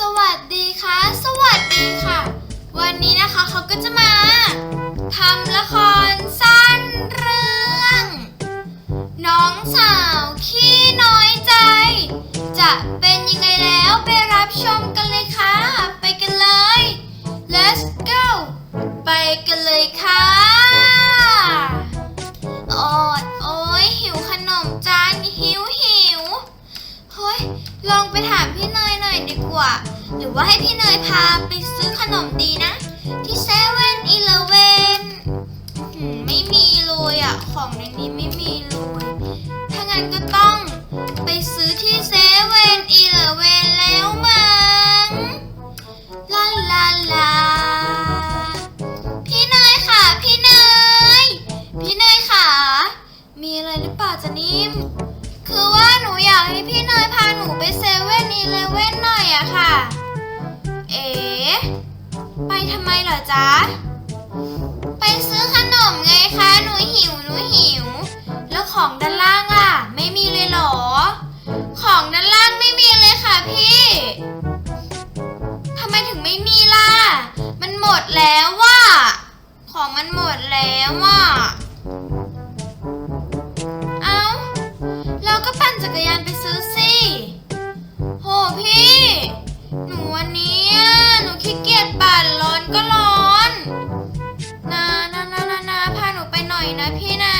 สวัสดีค่ะ สวัสดีค่ะ วันนี้นะคะเขาก็จะมาทำละครสั้นเรื่อง น้องสาวขี้น้อยใจ จะเป็นยังไงแล้วไปรับชมกันเลยค่ะ ไปกันเลย let's go ไปกันเลยค่ะออ้ย ลองไปถามพี่เนยหน่อยดีกว่า หรือว่าให้พี่เนยพาไปซื้อขนมดีนะ ที่เซเว่นอีเลเวนไม่มีเลยอะของในนี้ไม่มีเลยถ้างั้นก็ต้องไปซื้อที่เซเว่นอีเลเวนแล้วมั จ๊ะ ไปซื้อขนมไงคะ หนูหิว หนูหิว แล้วของด้านล่าง นะ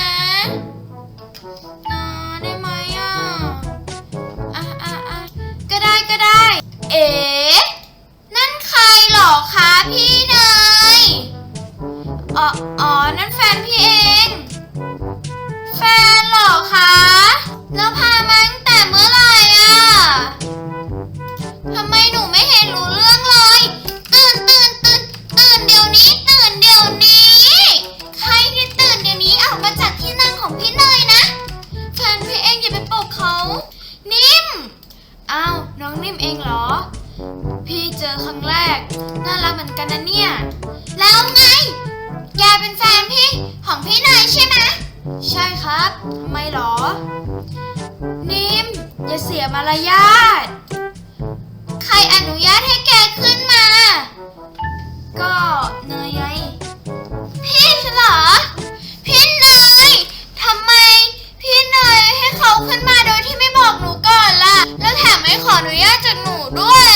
อย่าเสียมารยาท ใครอนุญาตให้แกขึ้นมา ก็เนยไง พี่เหรอ พี่เนยทำไม พี่เนยให้เขาขึ้นมาโดยที่ไม่บอกหนูก่อนล่ะ แล้วแถมไม่ขออนุญาตจากหนูด้วย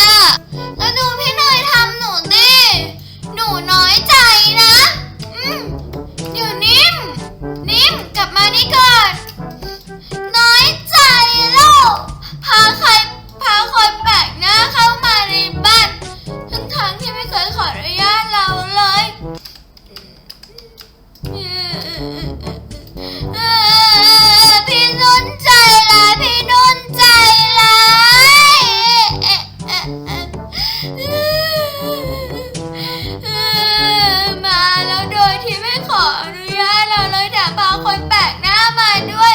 มาแล้วโดยที่ไม่ขออนุญาตเราเลยแถมพาคนแปลกหน้ามาด้วย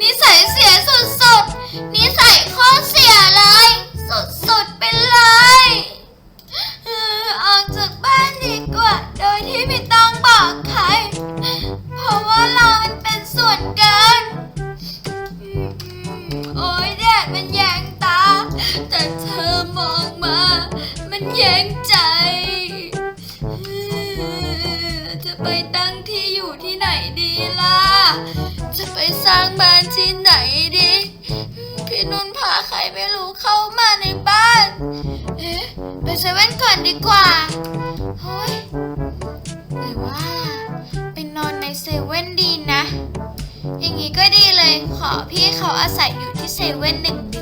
นิสัยเสียสุดๆ นิสัยโคตรเสียเลย สุดๆไปเลยออออกจากบ้านดีกว่า โดยที่ไม่ต้องบอกใคร เพราะว่าเรามันเป็นส่วนเกิน ตั้งที่อยู่ที่ไหนดีล่ะ จะไปสร้างบ้านที่ไหนดี พี่นุ่นพาใครไม่รู้เข้ามาในบ้าน เอ๊ะ ไปเซเว่นก่อนดีกว่า เฮ้ยหรือว่า ไปนอนในเซเว่นดีนะ อย่างนี้ก็ดีเลย ขอพี่เขาอาศัยอยู่ที่เซเว่นหนึ่งเดือน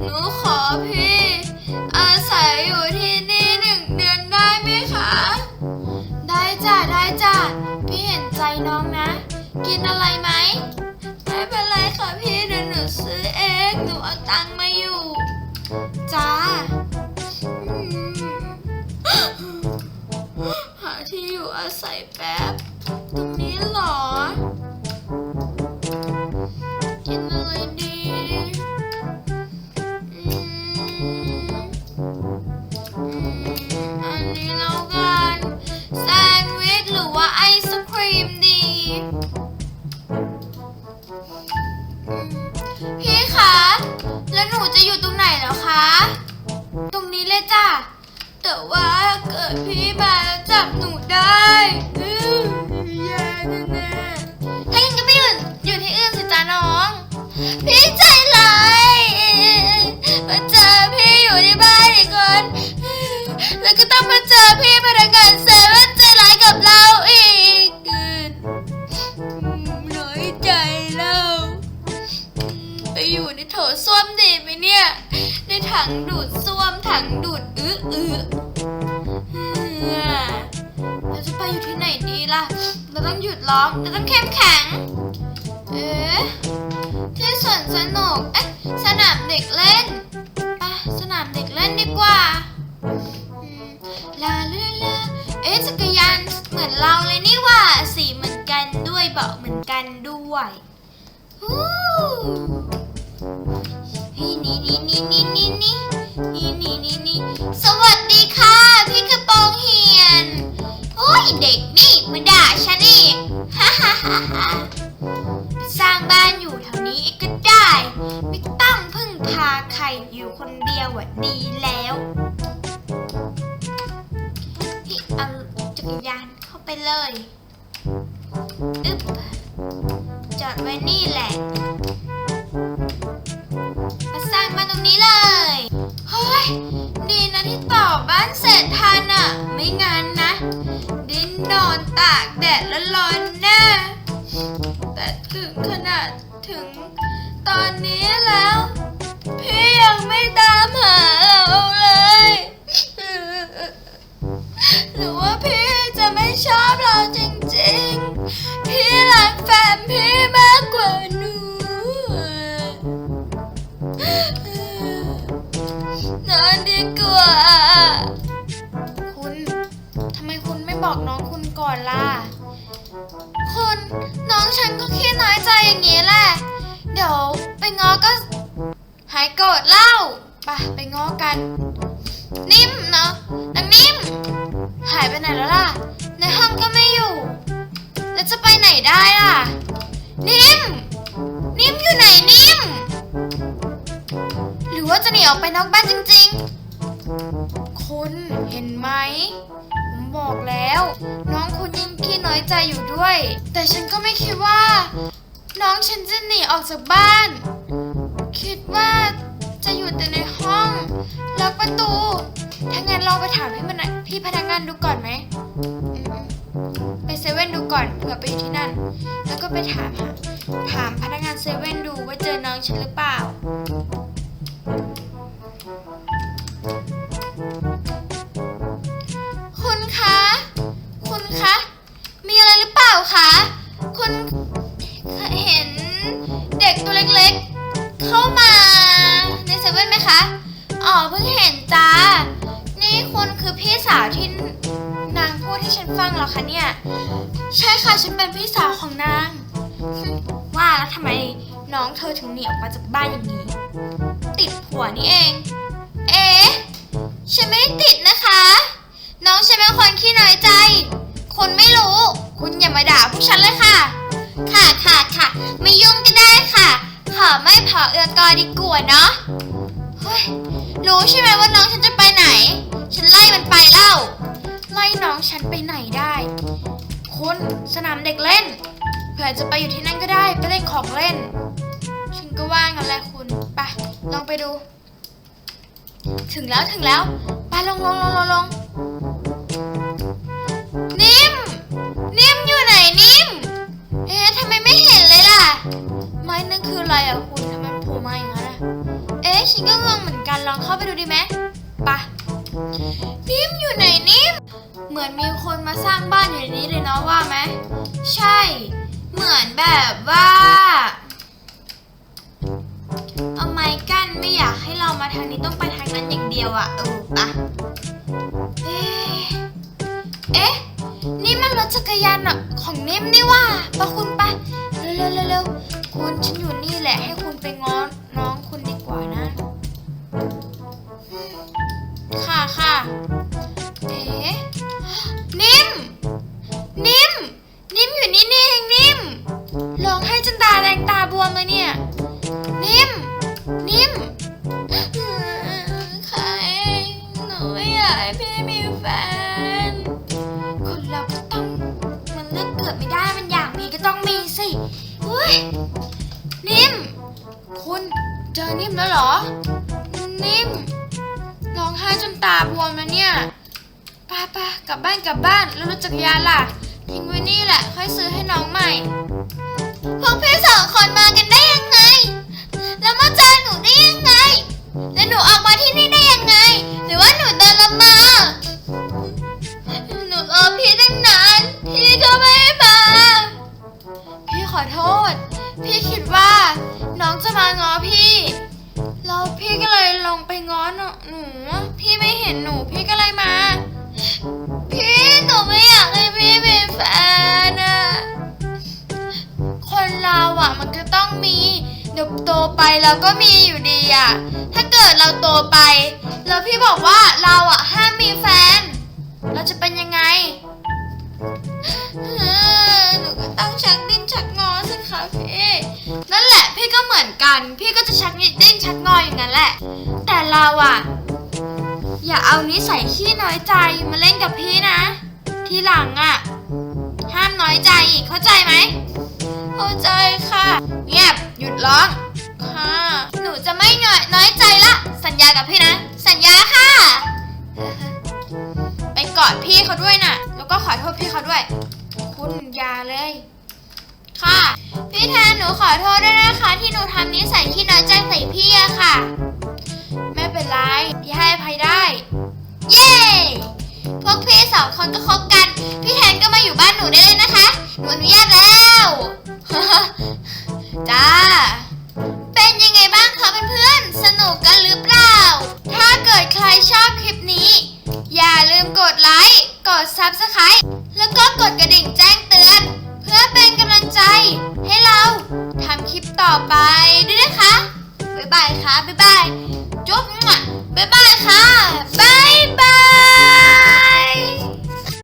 หนูขอพี่ อาศัยอยู่ที่นี่หนึ่งเดือนได้ไหมคะ ได้จ้ะได้จ้ะพี่เห็นใจน้องนะ กินอะไรไหม ไม่เป็นไรค่ะพี่เดี๋ยวหนูซื้อเอง หนูเอาตังมาอยู่ จ้าหาที่อยู่อาศัยแบบตรงนี้หรอ จอพี่พนักงานเซเว่นใจร้ายกับเราอีกน้อยใจเราไปอยู่ในโถส้วมดีไหมเนี่ย ในถังดูดส้วมถังดูดอื้ออื้อเฮ้อเราจะไปอยู่ที่ไหนดีล่ะ เราต้องหยุดร้องเราต้องเข้มแข็ง เอ๊ะที่สวนสนุก เอ๊ะ สนามเด็กเล่น ไปสนามเด็กเล่นดีกว่า เอ๊ะจักรยานเหมือนเราเลยนี่ว่าสีเหมือนกันด้วยเบาะเหมือนกันด้วยฮู้เฮ้ยนี่นี่นี่นี่นี่นี่นี่นี่นี่นี่สวัสดีค่ะ พี่กระโปรงเหียนโอ้ยเด็กนี่มาด่าฉันอีกฮ่าฮ่าฮ่าฮ่าสร้างบ้านอยู่แถวนี้ก็ได้ ไม่ต้องพึ่งพาใครอยู่คนเดียวอะดีแล้ว เข้าไปเลยอึ๊บจอดไว้นี่แหละมาสร้างบ้านตรงนี้เลย เฮ้ย ดีนะที่ต่อบ้านเสร็จทันอะไม่งั้นนะ ดินนอนตากแดดล้วร้อนแน่แต่ถึงขนาดถึงตอนนี้แล้ว พี่ยังไม่ตามหาเรา นอนดีกว่า คุณทำไมคุณไม่บอกน้องคุณก่อนล่ะ คุณน้องฉันก็ขี้น้อยใจอย่างนี้แหละ เดี๋ยวไปง้อก็หายโกรธเล่าไปไปง้อกัน นิ่มเนาะนางนิ่ม หายไปไหนแล้วล่ะ ในห้องก็ไม่อยู่ แล้วจะไปไหนได้ล่ะ นิ่ม นิ่มอยู่ไหนนิ่ม จะหนีออกไปนอกบ้านจริงๆ คุณเห็นไหม ผมบอกแล้ว น้องคุณยิ่งขี้น้อยใจอยู่ด้วย แต่ฉันก็ไม่คิดว่า น้องฉันจะหนีออกจากบ้าน คิดว่าจะอยู่แต่ในห้องล็อกประตู ถ้างั้นลองไปถามพี่พนักพี่พนักงานดูก่อนไหมไปเซเว่นดูก่อนเผื่อไปอยู่ที่นั่น แล้วก็ไปถามหาถามพนักงานเซเว่นดูว่าเจอน้องฉันหรือเปล่า พิ่งเห็นจ้านี่คุณคือพี่สาวที่นางพูดให้ฉันฟังเหรอคะเนี่ย ใช่ค่ะฉันเป็นพี่สาวของนาง ว่าแล้วทำไมน้องเธอถึงหนีออกมาจากบ้านอย่างนี้ ติดผัวนี่เอง เอ๊ะฉันไม่ได้ติดนะคะ น้องฉันเป็นคนขี้น้อยใจคนไม่รู้ คุณอย่ามาด่าพวกฉันเลยค่ะ ค่ะค่ะค่ะไม่ยุ่งก็ได้ค่ะ ขอไม่เผาเอือกอดีกว่าเนาะเฮ้ย รู้ใช่ไหมว่าน้องฉันจะไปไหน ฉันไล่มันไปเล่า ไล่น้องฉันไปไหนได้ คุณสนามเด็กเล่น เผื่อจะไปอยู่ที่นั่นก็ได้ไปเล่นของเล่น ฉันก็ว่างั้นแหละคุณไปลองไปดู ถึงแล้วถึงแล้ว ไปลงลงลงลงลง ดูดีไหมปะนิ่มอยู่ไหนนิ่ม เหมือนมีคนมาสร้างบ้านอยู่ในนี้เลยเนาะว่าไหมใช่ เหมือนแบบว่าเอาไม้กั้นไม่อยากให้เรามาทางนี้ต้องไปทางนั้นอย่างเดียวอะเออปะเอ๊ะเอ๊ะนี่มันรถจักรยานอะของนิ่มนี่ว่าปะคุณ ร้องให้จนตาแดงตาบวมเลยเนี่ย นิ่ม นิ่มใครหนูไม่อยากให้พี่มีแฟน คนเราก็ต้องมันเลือกเกิดไม่ได้มันอยากมีก็ต้องมีสิเฮ้ยนิ่ม คุณเจอนิ่มแล้วเหรอ นิ่มร้องไห้จนตาบวมแล้วเนี่ยป้าป้ากลับบ้านกลับบ้านแล้วรถจักรยานล่ะ ทิ้งไว้นี่แหละ ค่อยซื้อให้น้องใหม่ พวกพี่สองคนมากันได้ยังไง แล้วมาเจอหนูได้ยังไง แล้วหนูออกมาที่นี่ได้ยังไง หรือว่าหนูเดินละมา หนูรอพี่ตั้งนาน พี่ก็ไม่มา พี่ขอโทษ พี่คิดว่าน้องจะมาง้อพี่ แล้วพี่ก็เลยลงไปง้อหนูหนู พี่ไม่เห็นหนูพี่ก็เลยมา พี่หนูไม่อยากให้พี่มีแฟนอะคน เราอะมันก็ต้องมีเดี๋ยวโตไปเราก็มีอยู่ดีอะถ้าเกิดเราโตไป แล้วพี่บอกว่าเราอะห้ามมีแฟน เราจะเป็นยังไงหนูก็ต้องชักดิ้นชักงอสิคะพี่นั่นแหละพี่ก็เหมือนกัน พี่ก็จะชักดิ้นชักงออย่างนั้นแหละ แต่เราอะอย่าเอานิสัยขี้น้อยใจมาเล่นกับพี่นะ ทีหลังอะห้ามน้อยใจอีกเข้าใจไหม เข้าใจค่ะ เงียบ หยุดร้อง ค่ะ หนูจะไม่หน้อยน้อยใจละ สัญญากับพี่นะ สัญญาค่ะ ไปกอดพี่เขาด้วยน่ะ แล้วก็ขอโทษพี่เขาด้วย คุณยาเลย ค่ะ พี่แทนหนูขอโทษด้วยนะคะ ที่หนูทำนิสัยขี้น้อยใจใส่พี่อะค่ะ ไม่เป็นไร พี่ให้อภัยได้ เย้ พวกพี่สองคนก็คบกัน พี่แทนก็มาอยู่บ้านหนูได้เลยนะคะ หนูอนุญาตแล้ว จ้า เป็นยังไงบ้างคะเพื่อนๆ สนุกกันหรือเปล่า ถ้าเกิดใครชอบคลิปนี้ อย่าลืมกดไลค์ กด Subscribe แล้วก็กดกระดิ่งแจ้งเตือน เพื่อเป็นกำลังใจ ให้เราทำคลิปต่อไปด้วยนะคะ บ๊ายบายค่ะ บ๊ายบาย จุ๊บบ๊ายบายค่ะ บ๊ายบาย